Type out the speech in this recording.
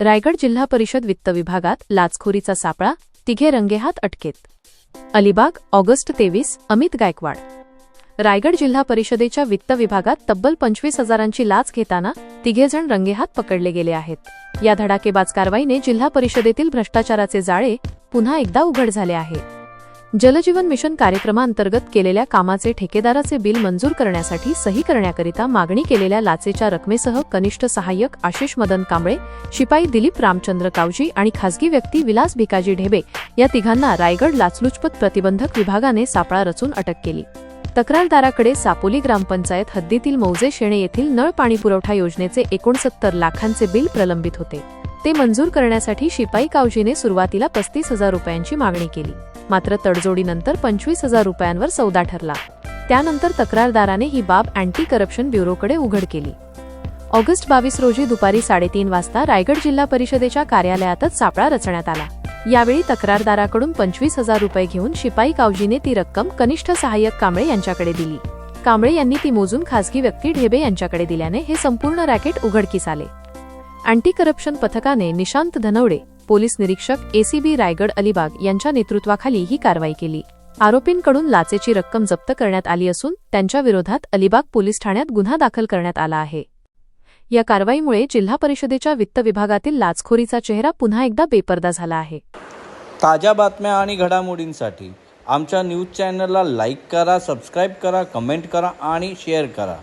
रायगड जिल्हा परिषद वित्त विभागात लाचखोरीचा सापळा तिघे रंगेहात अटकेत. अलिबाग ऑगस्ट तेवीस अमित गायकवाड. रायगड जिल्हा परिषदेच्या वित्त विभागात तब्बल पंचवीस हजारांची लाच घेताना तिघेजण रंगेहात पकडले गेले आहेत. या धडाकेबाज कारवाईने जिल्हा परिषदेतील भ्रष्टाचाराचे जाळे पुन्हा एकदा उघड झाले आहे. जलजीवन मिशन कार्यक्रमांतर्गत केलेल्या कामाचे ठेकेदाराचे बिल मंजूर करण्यासाठी सही करण्याकरिता मागणी केलेल्या लाचेच्या रकमेसह कनिष्ठ सहाय्यक आशिष मदन कांबळे शिपाई दिलीप रामचंद्र कावजी आणि खासगी व्यक्ती विलास भिकाजी ढेबे या तिघांना रायगड लाचलुचपत प्रतिबंधक विभागाने सापळा रचून अटक केली. तक्रारदाराकडे सापोली ग्रामपंचायत हद्दीतील मौजे शेणे येथील नळ पाणी पुरवठा योजनेचे एकोणसत्तर लाखांचे बिल प्रलंबित होते. ते मंजूर करण्यासाठी शिपाई कावजीने सुरुवातीला पस्तीस हजार रुपयांची मागणी केली. मात्र तडजोडीनंतर पंचवीस हजार रुपयांवर सौदा ठरला. त्यानंतर तक्रारदाराने ही बाब अँटी करप्शन ब्युरोकडे उघड केली. ऑगस्ट बावीस रोजी दुपारी साडेतीन वाजता रायगड जिल्हा परिषदेच्या कार्यालयातच सापळा रचण्यात आला. यावेळी तक्रारदाराकडून पंचवीस हजार रुपये घेऊन शिपाई कावजीने ती रक्कम कनिष्ठ सहाय्यक कांबळे यांच्याकडे दिली. कांबळे यांनी ती मोजून खासगी व्यक्ती ढेबे यांच्याकडे दिल्याने हे संपूर्ण रॅकेट उघडकीस आले. अँटी करप्शन पथकाने निशांत धनवडे पोलीस निरीक्षक एसीबी रायगड अलिबाग यांच्या नेतृत्वाखाली ही कारवाई केली. आरोपींकडून लाचेची रक्कम जप्त करण्यात आली असून त्यांच्या विरोधात अलिबाग पोलीस ठाण्यात गुन्हा दाखल करण्यात आला आहे. या कारवाईमुळे जिल्हा परिषदेच्या वित्त विभागातील लाचखोरीचा चेहरा पुन्हा एकदा बेपर्दा झाला आहे. ताज्या बातम्या आणि घडामोडींसाठी आमच्या न्यूज चॅनलला लाईक करा सबस्क्राईब करा कमेंट करा आणि शेअर करा.